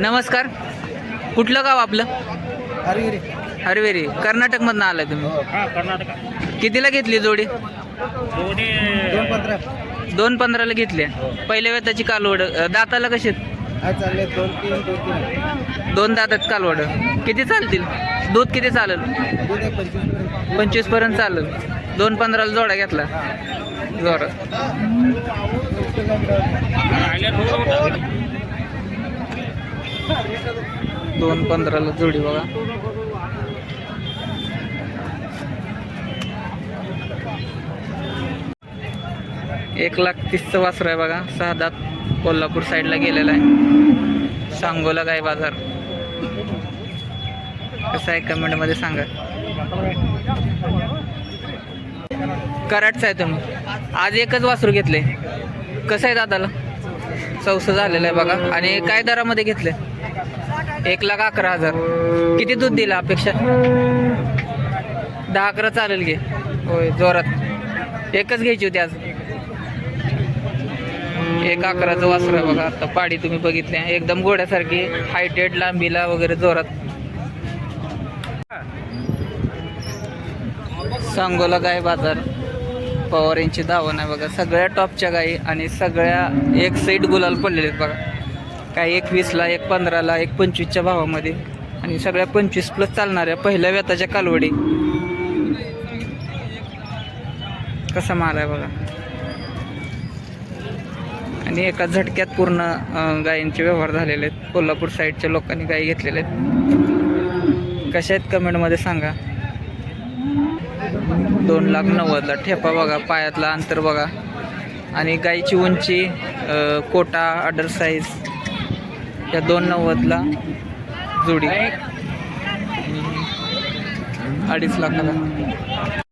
नमस्कार. कुठलं गाव आपलं? हरिगिरी हरवेरी. कर्नाटकमधनं आलाय तुम्ही. हा. कर्नाटक. कितीला घेतली जोडी? दोन्ही दोन पंधरा. दोन पंधराला घेतली. पहिल्या वेताची कालवड दाताला कशी चालले दोन तीन दोन तीन. दोन दातात कालवड. किती चालतील? दूध किती चालेल? पंचवीसपर्यंत. पंचवीसपर्यंत चालेल. दोन पंधराला जोडा घेतला. जोडा. राहिल्या दोन दोन पंधराला जोडी बघा. एक लाख तीसचं वासर आहे बघा. सहा दात कोल्हापूर साईडला गेलेला आहे. सांगोला गाय बाजार. कसं आहे कमेंटमध्ये सांगा. कराटचं आहे तुम्ही. आज एकच वासरू घेतले. कसं आहे दादाला? चौसं झालेलं आहे बघा. आणि काय दरामध्ये घेतले? एक लाख अकरा हजार. किती दूध दिला अपेक्षा? दहा अकरा चालेल घे होय जोरात. एकच घ्यायची होती आज. एक अकराचं वासर आहे बघा आता. पाडी तुम्ही बघितल्या. एकदम घोड्यासारखी हायटेड लांबीला वगैरे जोरात. सांगोला गाय बाजार. पवार यांची धावण आहे बघा. सगळ्या टॉपच्या गायी आणि सगळ्या एक साईड गुलाल पडलेले आहेत बघा. काय एक वीसला एक पंधराला एक पंचवीसच्या भावामध्ये. आणि सगळ्या पंचवीस प्लस चालणाऱ्या पहिल्या व्यताच्या कालवडी. कसा माल आहे बघा. आणि एका झटक्यात पूर्ण गायींचे व्यवहार झालेले आहेत. कोल्हापूर साईडच्या लोकांनी गायी घेतलेले आहेत. कशा आहेत कमेंटमध्ये सांगा. दोन लाख नव्वदला ठेपा बघा पायातला अंतर बघा. आणि गाईची उंची कोटा अडर साईज या दोन नव्वदला जोडी. अडीच लाखाला.